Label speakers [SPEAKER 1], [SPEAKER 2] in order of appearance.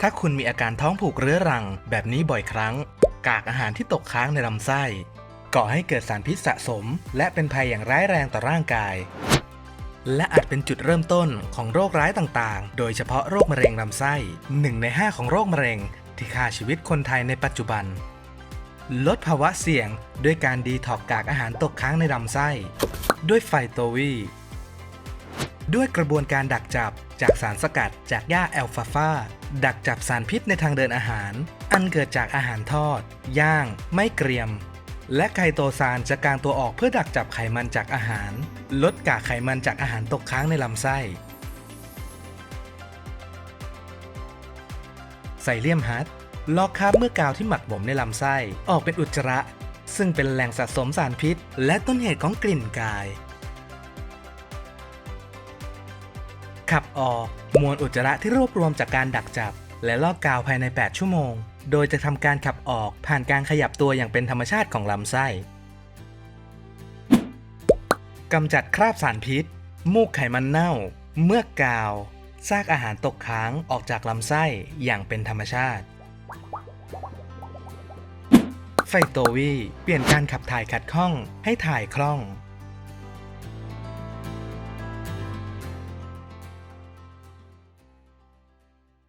[SPEAKER 1] ถ้าคุณมีอาการท้องผูกเรื้อรังแบบนี้บ่อยครั้ง กากอาหารที่ตกค้างในลำไส้ ก่อให้เกิดสารพิษสะสม และเป็นภัยอย่างร้ายแรงต่อร่างกาย และอาจเป็นจุดเริ่มต้นของโรคร้ายต่างๆ โดยเฉพาะโรคมะเร็งลำไส้หนึ่งใน 5 ของโรคมะเร็ง ที่ฆ่าชีวิตคนไทยในปัจจุบัน ลดภาวะเสี่ยงด้วยการดีท็อกกากอาหารตกค้างในลำไส้ ด้วยไฟโตวี ด้วยกระบวนการดักจับจากสารสกัดจากหญ้าแอลฟาฟาดักจับสารพิษในทางเดินอาหาร อันเกิดจากอาหารทอด ย่าง ไม่เกรียม และไคโตซานจะกางตัวออกเพื่อดักจับไขมันจากอาหาร ลดกากไขมันจากอาหารตกค้างในลำไส้ไซเลียมฮัตลอกคราบเมื่อกาวที่หมักหมมในลำไส้ออกเป็นอุจจาระ ซึ่งเป็นแหล่งสะสมสารพิษ และต้นเหตุของกลิ่นกาย ขับออก มวลอุจจาระที่รวบรวมจากการดักจับ และลอกกาวภายใน 8 ชั่วโมง โดยจะทำการขับออกผ่านการขยับตัวอย่างเป็นธรรมชาติของลำไส้กำจัดคราบสารพิษ มูกไขมันเน่า เมือกกาว ซากอาหารตกค้างออกจากลำไส้อย่างเป็นธรรมชาติ ไฟโตวี เปลี่ยนการขับถ่ายขัดข้องให้ถ่ายคล่อง